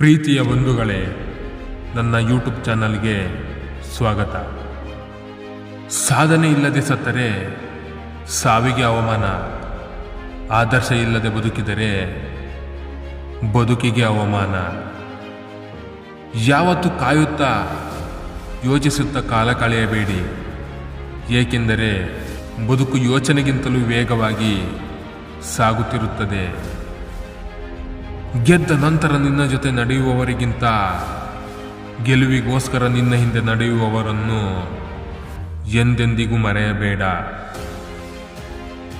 ಪ್ರೀತಿಯ ಬಂಧುಗಳೇ, ನನ್ನ ಯೂಟ್ಯೂಬ್ ಚಾನಲ್ಗೆ ಸ್ವಾಗತ. ಸಾಧನೆ ಇಲ್ಲದೆ ಸತ್ತರೆ, ಸಾವಿಗೆ ಅವಮಾನ. ಆದರ್ಶ ಇಲ್ಲದೆ ಬದುಕಿದರೆ, ಬದುಕಿಗೆ ಅವಮಾನ. ಯಾವತ್ತು ಕಾಯುತ್ತಾ ಯೋಚಿಸುತ್ತಾ ಕಾಲ ಕಳೆಯಬೇಡಿ. ಏಕೆಂದರೆ, ಬದುಕು ಯೋಚನೆಗಿಂತಲೂ ವೇಗವಾಗಿ ಸಾಗುತ್ತಿರುತ್ತದೆ. ಗೆದ್ದ ನಂತರ ನಿನ್ನ ಜೊತೆ ನಡೆಯುವವರಿಗಿಂತ ಗೆಲುವಿಗೋಸ್ಕರ ನಿನ್ನ ಹಿಂದೆ ನಡೆಯುವವರನ್ನು ಎಂದೆಂದಿಗೂ ಮರೆಯಬೇಡ.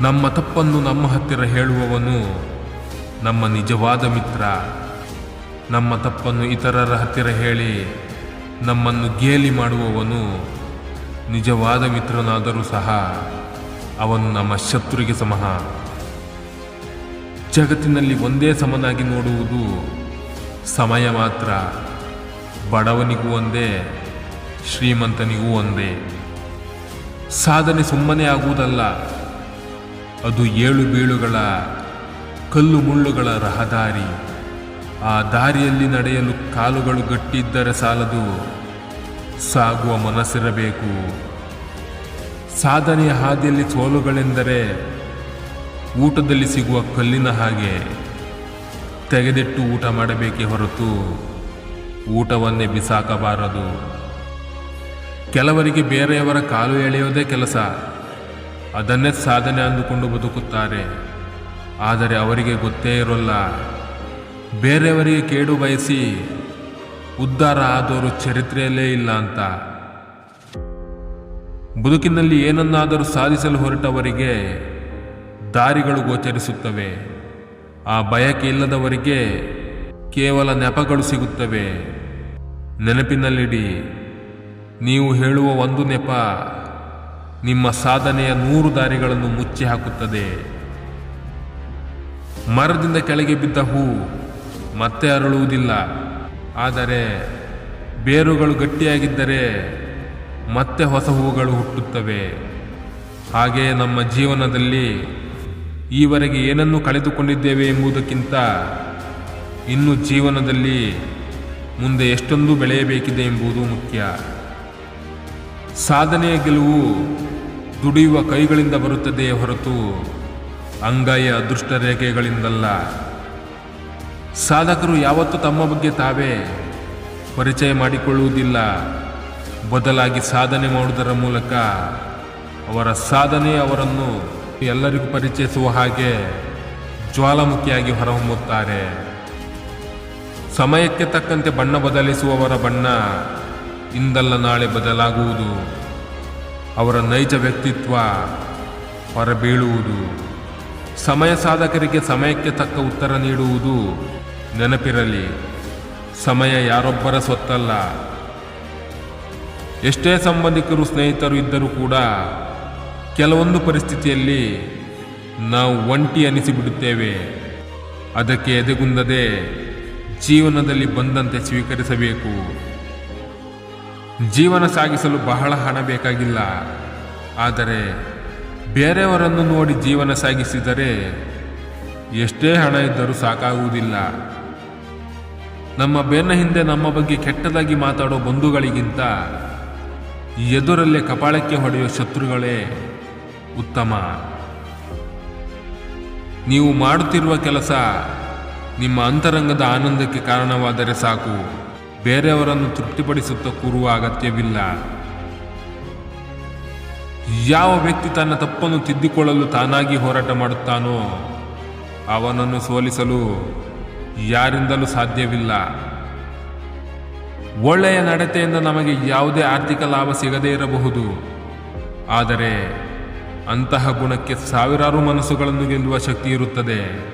ನಮ್ಮ ತಪ್ಪನ್ನು ನಮ್ಮ ಹತ್ತಿರ ಹೇಳುವವನು ನಮ್ಮ ನಿಜವಾದ ಮಿತ್ರ. ನಮ್ಮ ತಪ್ಪನ್ನು ಇತರರ ಹತ್ತಿರ ಹೇಳಿ ನಮ್ಮನ್ನು ಗೇಲಿ ಮಾಡುವವನು ನಿಜವಾದ ಮಿತ್ರನಾದರೂ ಸಹ ಅವನು ನಮ್ಮ ಶತ್ರುಗೆ ಸಮಹ. ಜಗತ್ತಿನಲ್ಲಿ ಒಂದೇ ಸಮನಾಗಿ ನೋಡುವುದು ಸಮಯ ಮಾತ್ರ. ಬಡವನಿಗೂ ಒಂದೇ, ಶ್ರೀಮಂತನಿಗೂ ಒಂದೇ. ಸಾಧನೆ ಸುಮ್ಮನೆ ಆಗುವುದಲ್ಲ, ಅದು ಏಳು ಬೀಳುಗಳ, ಕಲ್ಲು ಮುಳ್ಳುಗಳ ರಹದಾರಿ. ಆ ದಾರಿಯಲ್ಲಿ ನಡೆಯಲು ಕಾಲುಗಳು ಗಟ್ಟಿದ್ದರೆ ಸಾಲದು, ಸಾಗುವ ಮನಸ್ಸಿರಬೇಕು. ಸಾಧನೆಯ ಹಾದಿಯಲ್ಲಿ ಸೋಲುಗಳೆಂದರೆ ಊಟದಲ್ಲಿ ಸಿಗುವ ಕಲ್ಲಿನ ಹಾಗೆ ತೆಗೆದಿಟ್ಟು ಊಟ ಮಾಡಬೇಕೇ ಹೊರತು ಊಟವನ್ನೇ ಬಿಸಾಕಬಾರದು. ಕೆಲವರಿಗೆ ಬೇರೆಯವರ ಕಾಲು ಎಳೆಯೋದೇ ಕೆಲಸ. ಅದನ್ನೇ ಸಾಧನೆ ಅಂದುಕೊಂಡು ಬದುಕುತ್ತಾರೆ. ಆದರೆ ಅವರಿಗೆ ಗೊತ್ತೇ ಇರೋಲ್ಲ. ಬೇರೆಯವರಿಗೆ ಕೇಡು ಬಯಸಿ ಉದ್ಧಾರ ಆದವರು ಚರಿತ್ರೆಯಲ್ಲೇ ಇಲ್ಲ ಅಂತ. ಬದುಕಿನಲ್ಲಿ ಏನನ್ನಾದರೂ ಸಾಧಿಸಲು ಹೊರಟವರಿಗೆ ದಾರಿಗಳು ಗೋಚರಿಸುತ್ತವೆ. ಆ ಬಯಕೆ ಇಲ್ಲದವರಿಗೆ ಕೇವಲ ನೆಪಗಳು ಸಿಗುತ್ತವೆ. ನೆನಪಿನಲ್ಲಿಡಿ, ನೀವು ಹೇಳುವ ಒಂದು ನೆಪ ನಿಮ್ಮ ಸಾಧನೆಯ ನೂರು ದಾರಿಗಳನ್ನು ಮುಚ್ಚಿ ಹಾಕುತ್ತದೆ. ಮರದಿಂದ ಕೆಳಗೆ ಬಿದ್ದ ಹೂ ಮತ್ತೆ ಅರಳುವುದಿಲ್ಲ. ಆದರೆ ಬೇರುಗಳು ಗಟ್ಟಿಯಾಗಿದ್ದರೆ ಮತ್ತೆ ಹೊಸ ಹೂಗಳು ಹುಟ್ಟುತ್ತವೆ. ಹಾಗೆಯೇ ನಮ್ಮ ಜೀವನದಲ್ಲಿ ಈವರೆಗೆ ಏನನ್ನು ಕಳೆದುಕೊಂಡಿದ್ದೇವೆ ಎಂಬುದಕ್ಕಿಂತ ಇನ್ನು ಜೀವನದಲ್ಲಿ ಮುಂದೆ ಎಷ್ಟೊಂದು ಬೆಳೆಯಬೇಕಿದೆ ಎಂಬುದು ಮುಖ್ಯ. ಸಾಧನೆಯ ಗೆಲುವು ದುಡಿಯುವ ಕೈಗಳಿಂದ ಬರುತ್ತದೆಯೇ ಹೊರತು ಅಂಗಾಯ ಅದೃಷ್ಟ ರೇಖೆಗಳಿಂದಲ್ಲ. ಸಾಧಕರು ಯಾವತ್ತೂ ತಮ್ಮ ಬಗ್ಗೆ ತಾವೇ ಪರಿಚಯ ಮಾಡಿಕೊಳ್ಳುವುದಿಲ್ಲ. ಬದಲಾಗಿ ಸಾಧನೆ ಮಾಡುವುದರ ಮೂಲಕ ಅವರ ಸಾಧನೆ ಅವರನ್ನು ಎಲ್ಲರಿಗೂ ಪರಿಚಯಿಸುವ ಹಾಗೆ ಜ್ವಾಲಾಮುಖಿಯಾಗಿ ಹೊರಹೊಮ್ಮುತ್ತಾರೆ. ಸಮಯಕ್ಕೆ ತಕ್ಕಂತೆ ಬಣ್ಣ ಬದಲಿಸುವವರ ಬಣ್ಣ ಇಂದಲ್ಲ ನಾಳೆ ಬದಲಾಗುವುದು. ಅವರ ನೈಜ ವ್ಯಕ್ತಿತ್ವ ಹೊರಬೀಳುವುದು. ಸಮಯ ಸಾಧಕರಿಗೆ ಸಮಯಕ್ಕೆ ತಕ್ಕ ಉತ್ತರ ನೀಡುವುದು ನೆನಪಿರಲಿ. ಸಮಯ ಯಾರೊಬ್ಬರ ಸೊತ್ತಲ್ಲ ಎಷ್ಟೇ ಸಂಬಂಧಿಕರು, ಸ್ನೇಹಿತರು ಇದ್ದರೂ ಕೂಡ ಕೆಲವೊಂದು ಪರಿಸ್ಥಿತಿಯಲ್ಲಿ ನಾವು ಒಂಟಿ ಅನಿಸಿಬಿಡುತ್ತೇವೆ. ಅದಕ್ಕೆ ಎದೆಗುಂದದೆ ಜೀವನದಲ್ಲಿ ಬಂದಂತೆ ಸ್ವೀಕರಿಸಬೇಕು. ಜೀವನ ಸಾಗಿಸಲು ಬಹಳ ಹಣ ಬೇಕಾಗಿಲ್ಲ. ಆದರೆ ಬೇರೆಯವರನ್ನು ನೋಡಿ ಜೀವನ ಸಾಗಿಸಿದರೆ ಎಷ್ಟೇ ಹಣ ಇದ್ದರೂ ಸಾಕಾಗುವುದಿಲ್ಲ. ನಮ್ಮ ಬೆನ್ನ ಹಿಂದೆ ನಮ್ಮ ಬಗ್ಗೆ ಕೆಟ್ಟದಾಗಿ ಮಾತಾಡೋ ಬಂಧುಗಳಿಗಿಂತ ಎದುರಲ್ಲೇ ಕಪಾಳಕ್ಕೆ ಹೊಡೆಯುವ ಶತ್ರುಗಳೇ ಉತ್ತಮ. ನೀವು ಮಾಡುತ್ತಿರುವ ಕೆಲಸ ನಿಮ್ಮ ಅಂತರಂಗದ ಆನಂದಕ್ಕೆ ಕಾರಣವಾದರೆ ಸಾಕು. ಬೇರೆಯವರನ್ನು ತೃಪ್ತಿಪಡಿಸುತ್ತಾ ಕೂರುವ ಅಗತ್ಯವಿಲ್ಲ. ಯಾವ ವ್ಯಕ್ತಿ ತನ್ನ ತಪ್ಪನ್ನು ತಿದ್ದಿಕೊಳ್ಳಲು ತಾನಾಗಿ ಹೋರಾಟ ಮಾಡುತ್ತಾನೋ, ಅವನನ್ನು ಸೋಲಿಸಲು ಯಾರಿಂದಲೂ ಸಾಧ್ಯವಿಲ್ಲ. ಒಳ್ಳೆಯ ನಡತೆಯಿಂದ ನಮಗೆ ಯಾವುದೇ ಆರ್ಥಿಕ ಲಾಭ ಸಿಗದೇ ಇರಬಹುದು. ಆದರೆ ಅಂತಹ ಗುಣಕ್ಕೆ ಸಾವಿರಾರು ಮನಸ್ಸುಗಳನ್ನು ಗೆಲ್ಲುವ ಶಕ್ತಿ ಇರುತ್ತದೆ.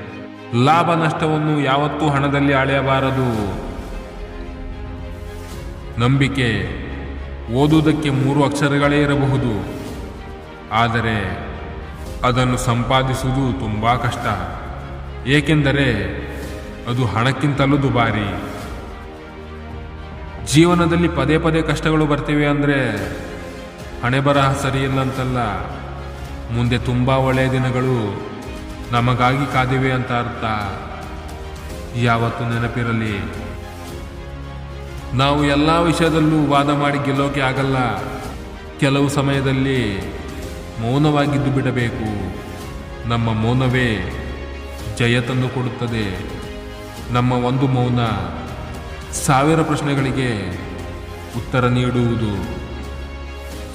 ಲಾಭ ನಷ್ಟವನ್ನು ಯಾವತ್ತೂ ಹಣದಲ್ಲಿ ಅಳೆಯಬಾರದು. ನಂಬಿಕೆ ಓದುವುದಕ್ಕೆ ಮೂರು ಅಕ್ಷರಗಳೇ ಇರಬಹುದು. ಆದರೆ ಅದನ್ನು ಸಂಪಾದಿಸುವುದು ತುಂಬ ಕಷ್ಟ. ಏಕೆಂದರೆ ಅದು ಹಣಕ್ಕಿಂತಲೂ ದುಬಾರಿ. ಜೀವನದಲ್ಲಿ ಪದೇ ಪದೇ ಕಷ್ಟಗಳು ಬರ್ತಿವೆ ಅಂದರೆ ಹಣೆ ಬರಹ ಸರಿಯಿಲ್ಲ ಅಂತಲ್ಲ ಮುಂದೆ ತುಂಬ ಒಳ್ಳೆಯ ದಿನಗಳು ನಮಗಾಗಿ ಕಾದಿವೆ ಅಂತ ಅರ್ಥ. ಯಾವತ್ತು ನೆನಪಿರಲಿ. ನಾವು ಎಲ್ಲ ವಿಷಯದಲ್ಲೂ ವಾದ ಮಾಡಿ ಗೆಲ್ಲೋಕೆ ಆಗಲ್ಲ. ಕೆಲವು ಸಮಯದಲ್ಲಿ ಮೌನವಾಗಿದ್ದು ಬಿಡಬೇಕು. ನಮ್ಮ ಮೌನವೇ ಜಯ ತಂದು ಕೊಡುತ್ತದೆ. ನಮ್ಮ ಒಂದು ಮೌನ ಸಾವಿರ ಪ್ರಶ್ನೆಗಳಿಗೆ ಉತ್ತರ ನೀಡುವುದು.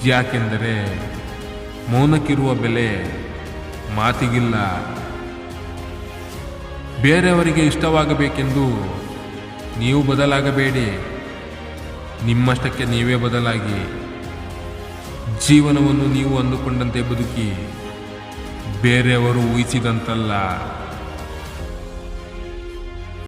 ಯಾಕೆಂದರೆ ಮೌನಕ್ಕಿರುವ ಬೆಲೆ ಮಾತಿಗಿಲ್ಲ. ಬೇರೆಯವರಿಗೆ ಇಷ್ಟವಾಗಬೇಕೆಂದು ನೀವು ಬದಲಾಗಬೇಡಿ. ನಿಮ್ಮಷ್ಟಕ್ಕೆ ನೀವೇ ಬದಲಾಗಿ. ಜೀವನವನ್ನು ನೀವು ಅಂದುಕೊಂಡಂತೆ ಬದುಕಿ. ಬೇರೆಯವರು ಊಹಿಸಿದಂತಲ್ಲ.